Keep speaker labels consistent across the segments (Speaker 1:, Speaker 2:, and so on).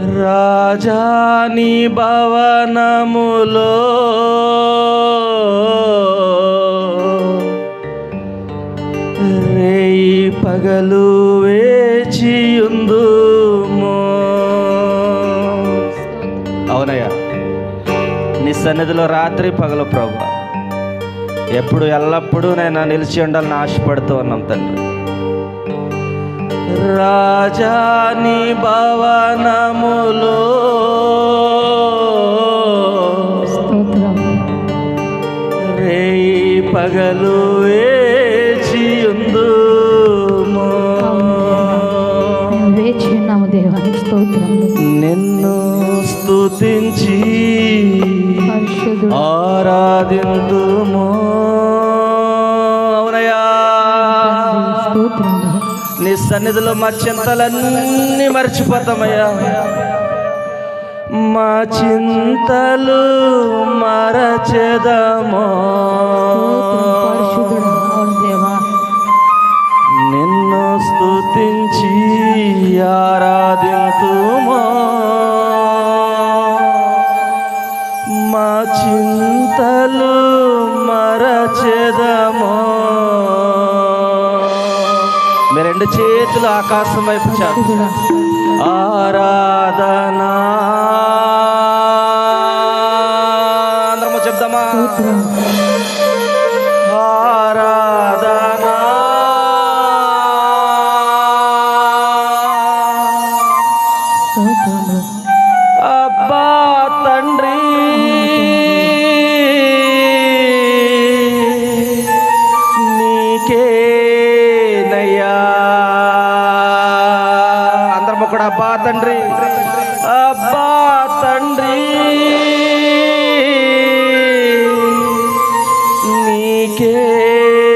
Speaker 1: రాజాని భవనములో రేయి పగలు వేచియుందుమో. అవునయ్యా నీ సన్నిధిలో రాత్రి పగలు ప్రభు. ఎప్పుడు ఎల్లప్పుడూ నేను నిలిచి ఉండాలని ఆశపడుతూ ఉన్నాం తండ్రి. రాజాని భవనములో.
Speaker 2: స్తోత్రం.
Speaker 1: రేయి పగలు వేచియుందుమో.
Speaker 2: మేము వేచి ఉన్నాము దేవానికి స్తోత్రం.
Speaker 1: నిన్ను స్తుతించి
Speaker 2: పరిశుద్ధుడు.
Speaker 1: సన్నిధిలో మా చింతలన్నీ మర్చిపోతామయ్యా. మా చింతలు మరచెదమో. నిన్ను స్తుతించి ఆరాధింతుమో. మా చింతలు మరచెదమో. మీ రెండు చేతులు ఆకాశం వైపు
Speaker 2: పరిశుద్ధుడా
Speaker 1: ఆరాధనా. అందరము చెప్దామా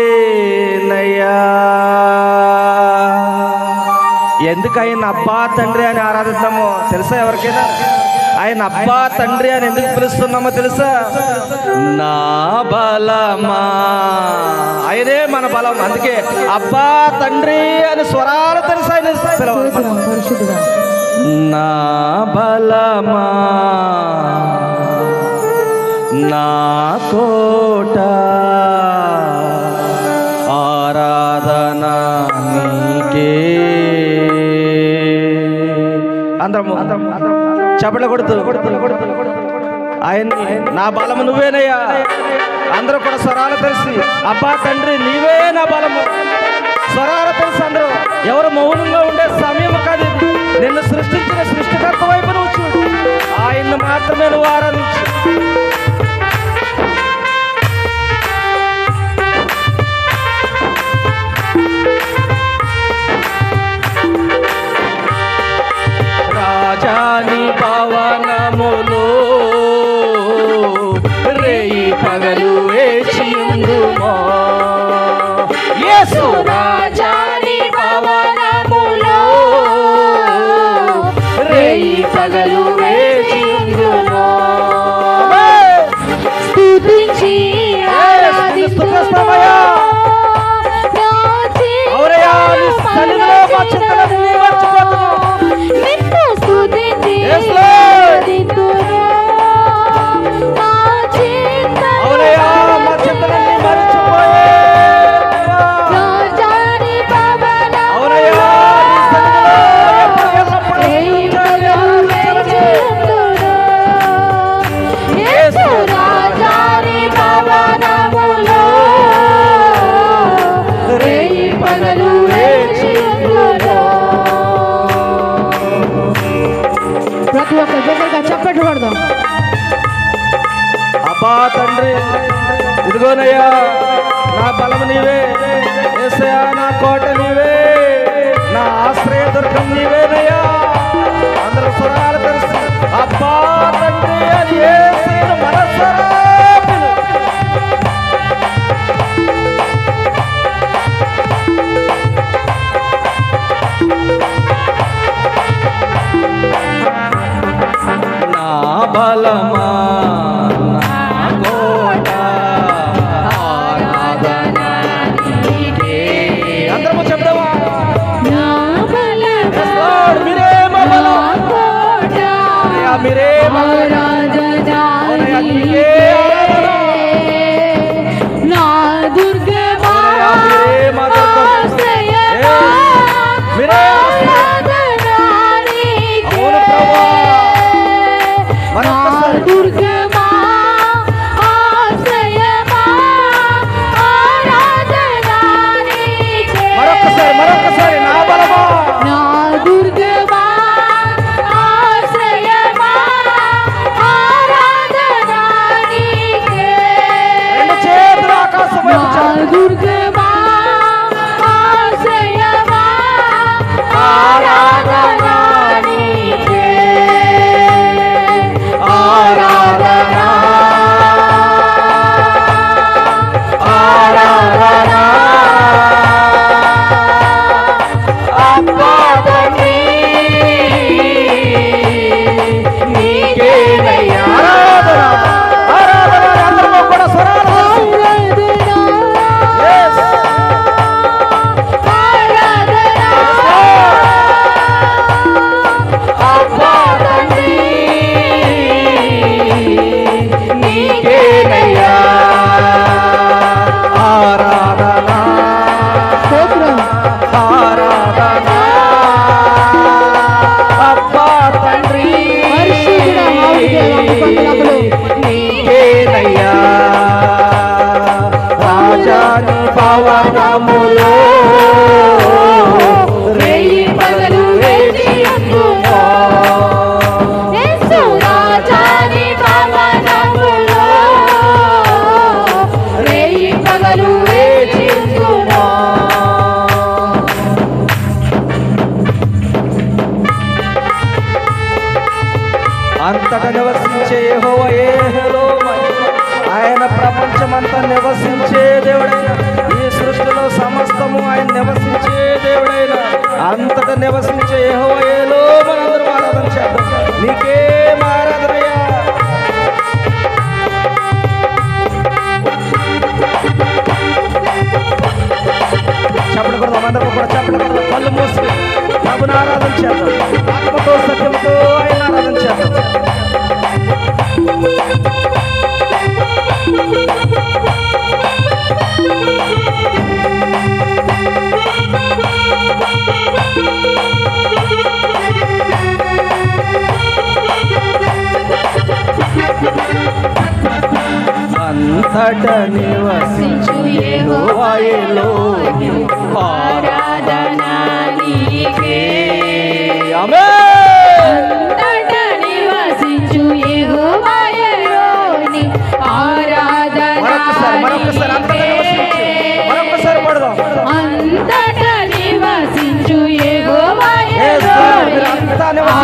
Speaker 1: నీకేనయ్యా ఎందుకు ఆయన అబ్బా తండ్రి అని ఆరాధిద్దామో తెలుసా ఎవరికైనా? ఆయన అబ్బా తండ్రి అని ఎందుకు పిలుస్తున్నామో తెలుసా? నా బలమా. ఆయనే మన బలం. అందుకే అబ్బా తండ్రి అని స్వరాలు తెలుసు ఆయన? నా బలమా. నా కోట ఆరాధన నీకే అందరము చప్పట్లు కొడుతూ. ఆయన్ని నా బలము నువ్వేనయ్యా. అందరూ కూడా స్వరాలు తెలిసి అబ్బా తండ్రి నీవే నా బలము. స్వరాలు తెలిసి అందరూ ఎవరు మౌనంగా ఉండే సమయం కాదు. నిన్ను సృష్టించిన సృష్టికర్త వైపు నువ్వు చూడు. ఆయన్ను మాత్రమే నువ్వు ఆరాధించు. స్తుతిస్తామయ్యా.
Speaker 2: ప్రతి ఒక్క జగన్గా చెప్పట్టు పడదాం
Speaker 1: అబ్బా తండ్రి ఇదిగోనయ్యా నా బలం నీవే యేసయ్యా నా కోట నీవే నా ఆశ్రయ దుర్గం నీవేనయ్యా. అందరూ స్వరాలు తెలుసు అబ్బా తండ్రి అది యేసయ్యను మనసారా బలమా మీరే
Speaker 2: మహారాజా
Speaker 1: మీరే నివసించే దేవుడైనా ఈ సృష్టిలో సమస్తము ఆయన నివసించే దేవుడైనా అంతట నివసించే ఏహోయేలో మనందరూ ఆరాధన చేద్దాం. నీకే ఆరాధనయ్యా చెప్పకూడదు అందరూ కూడా చెప్పకూడదు పళ్ళు మూసి ప్రభుని ఆరాధన చేద్దాం. ఆత్మతో సత్యంతో ఆయన ఆరాధన చేద్దాం. అంతట నివసించు
Speaker 2: ఆరాధన నీకే. ఆమె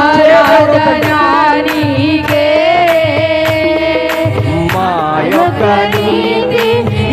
Speaker 2: ఆరాధనా నీకే.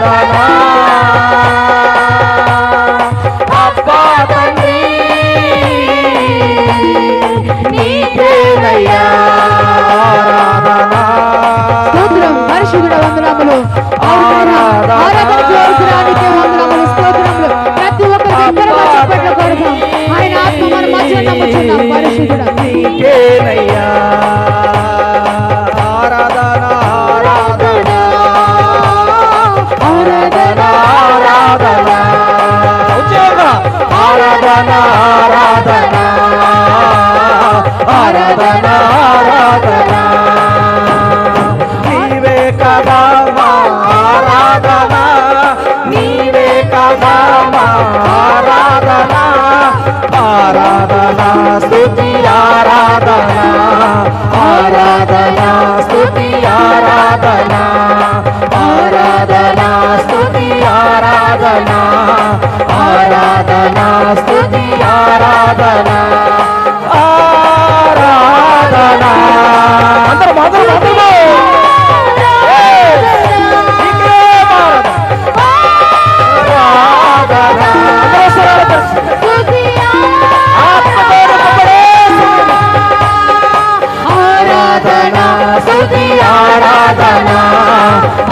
Speaker 2: राधा ఆరాధనా ఆరాధనా ఆరాధనా.
Speaker 1: నీవే కదా ఆరాధనా నీవే కదా ఆరాధనా. ఆరాధనా స్థుతి ఆరాధనా. ఆరాధనా స్థుతి ఆరాధనా. ఆరాధనా స్థుతి ఆరాధనా. మొదలు నీకే ఆరాధన. అందరూ ఆరాధన స్తుతి ఆరాధన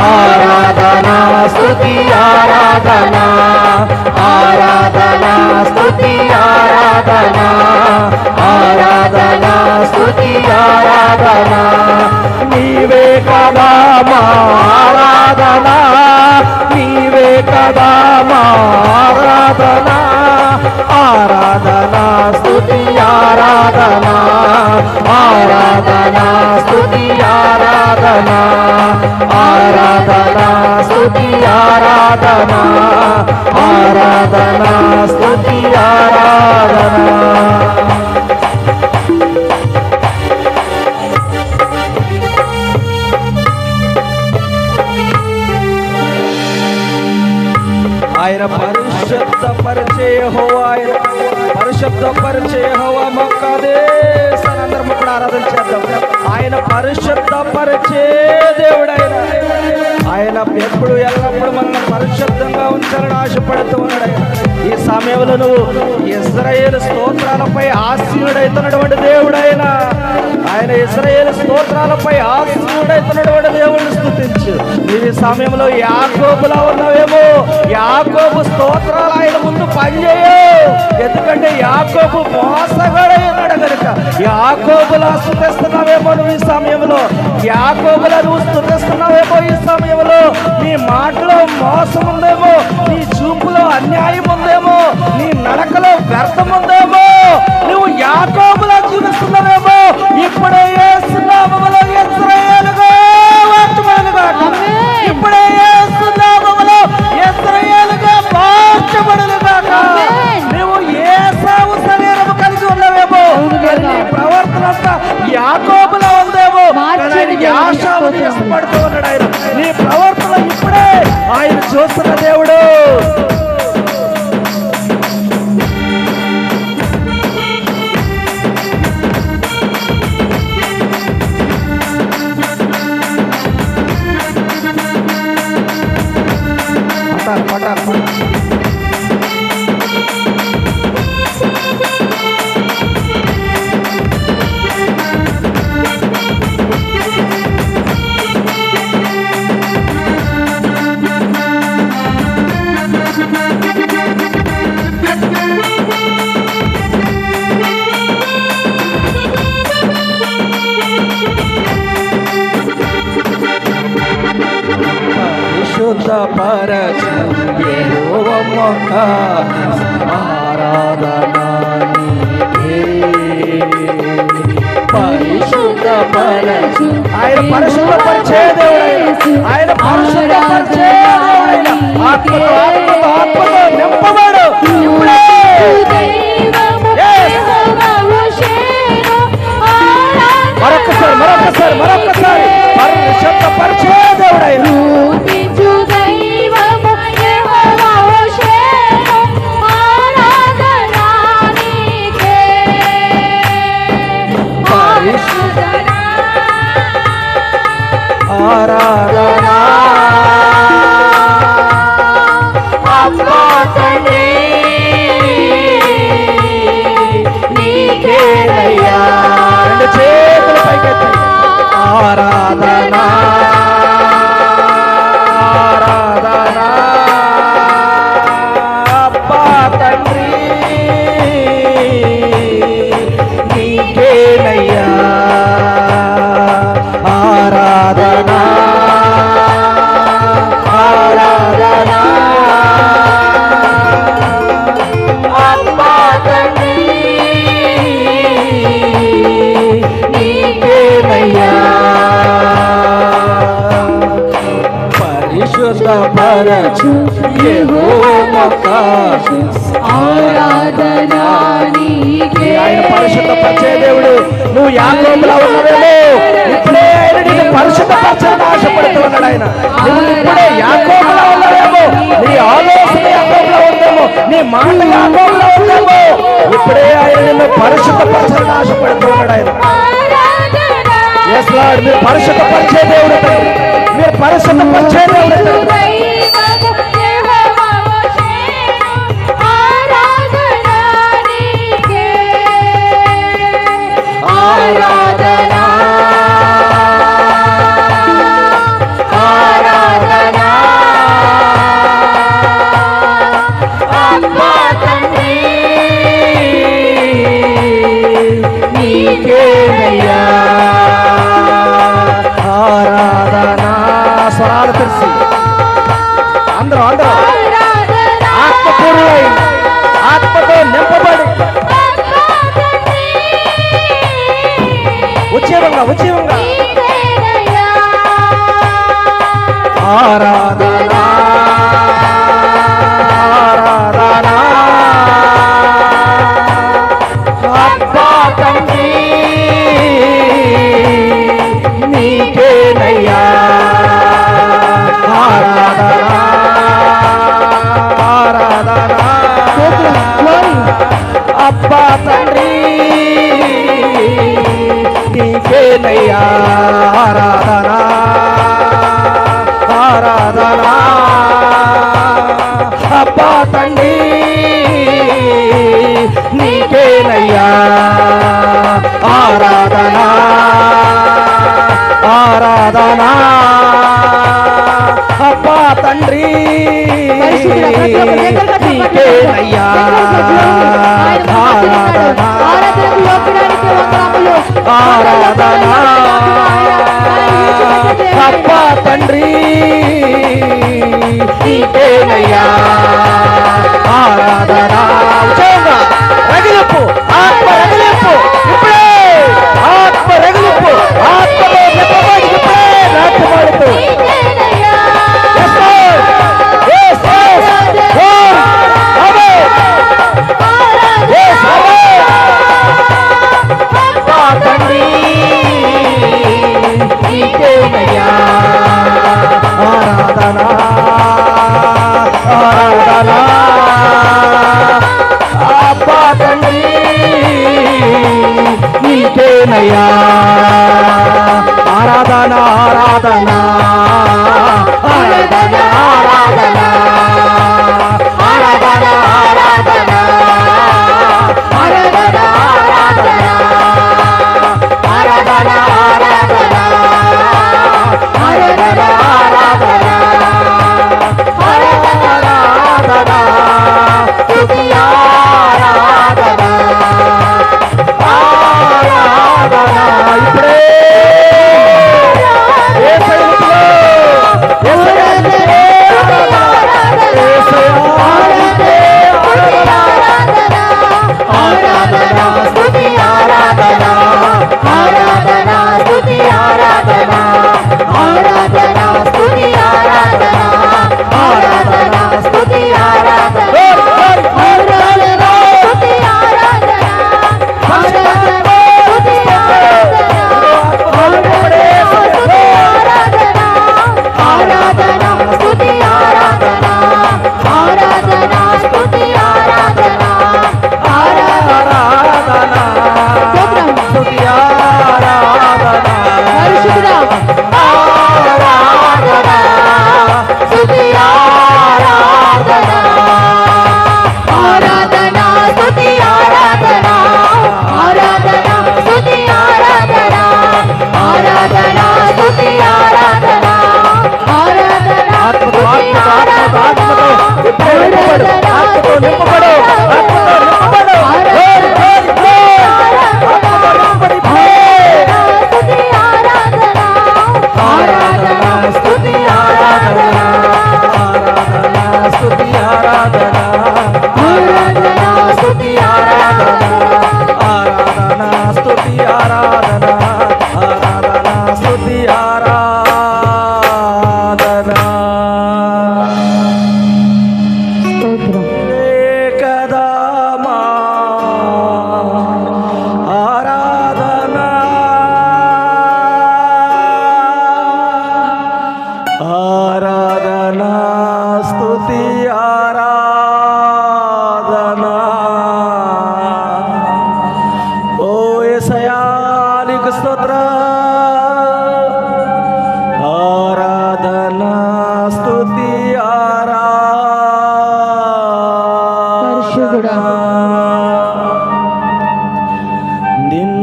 Speaker 1: ఆరాధన స్తుతి ఆరాధన ఆరాధన స్తుతి ఆరాధనా ఆరాధనా స్థుతి ఆరాధనా. నీవే కదా మా ఆరాధనా నీవే కదా మా ఆరాధనా. ఆరాధనా స్థుతి ఆరాధనా ఆరాధనా స్థుతి ఆరాధనా. ఆరాధనా స్థుతి ఆరాధనా ఆరాధనా స్థుతి ఆరాధనా. ఆయన పరిశుద్ధ పరిచయ హోవా ఆయన పరిశుద్ధ పరిచయ హోవా మొక్కదేశాన్ని అందరం ఇప్పుడు ఆరాధన చేద్దాం ఆయన పరిశుద్ధ పరిచయ దేవుడు ఆయన ఎప్పుడు ఎల్లప్పుడు మనల్ని పరిశుద్ధంగా ఉంచాలని ఆశపడుతూ ఉన్నాడు ఈ సమయంలో నువ్వు ఇజ్రాయేల్ స్తోత్రాలపై ఆశీనుడైతున్నటువంటి దేవుడు ఆయన ఆయన ఇజ్రాయేల్ స్తోత్రాలపై ఆశీనుడైతున్నటువంటి దేవుడిని స్థుతించు నీవు ఈ సమయంలో యాకోబులా ఉన్నావేమో యాకోబు స్తోత్రాలు ఆయన ముందు పనిచేయవు ఎందుకంటే యాకోబు మోసగాడై ఉన్నాడు కనుక యాకోబులా స్థుతిస్తున్నావేమో నువ్వు ఈ సమయంలో యాకోబులా నువ్వు స్థుతిస్తున్నావేమో ఈ సమయంలో నీ మాటలో మోసం ఉందేమో నీ చూపులో అన్యాయం ఉందేమో నీ నడకలో వ్యర్థం ఉందేమో నువ్వు యాకోబులా జీవిస్తున్నావేమో ఇప్పుడే ఏసునామములో ఇశ్రాయేలుగా మార్చబడునుగాక.
Speaker 2: ఆమేన్.
Speaker 1: ఇప్పుడే ఏసునామములో ఇశ్రాయేలుగా మార్చబడునుగాక. యాకోబులో ఉందేమో
Speaker 2: స్తోత్రం.
Speaker 1: ఇష్టపడుతూ ఉన్నాడు ఆయన. నీ ప్రవర్తన ఇప్పుడే. ఆయన చూస్తున్న దేవుడు పరిశుద్ధ పరచ యెహోవమ్మక ఆరాధన నీకే. పరిశుద్ధ పరచ ఆయన పరిశుద్ధ పరిచే దేవుడు ఆయన పరిశుద్ధ పరిచే దేవుడు ఆత్మతో ఆత్మతో ఆత్మతో నింపబడు ఇప్పుడే Yes. మరొకసారి మరొకసారి మరొకసారి పరిశుద్ధ పరిచే దేవుడు ఆయన ఆరాధన
Speaker 2: యెహోవా
Speaker 1: ఆరాధనా నీకే
Speaker 2: ఆయన పరిశుద్ధపరిచే దేవుడు నువ్వు యాకోబులో ఉన్నవేమో? ఇప్పుడే ఆయన నిన్ను పరిశుద్ధపరచాలని ఆశపడుతూ ఉన్నాడు ఆయన. నువ్వు ఇప్పుడే యాకోబులో ఉన్నవేమో? నీ ఆలోచన యాకోబులో ఉందేమో నీ మాట యాకోబులో ఉందేమో ఇప్పుడే ఆయన నిన్ను పరిశుద్ధపరచాలని ఆశపడుతూ ఉన్నాడు ఆయన. ఎస్ మీరు దేవుడు. మీరు
Speaker 1: పరిశుద్ధం వచ్చేదే ఆరాధన நன்றி ఆరాధన
Speaker 2: అప్పా తండ్రి నీకేనయ్యా? ఆరాధన ఆరాధన. ఆరాధన ఆరాధన.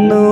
Speaker 1: నిన్ను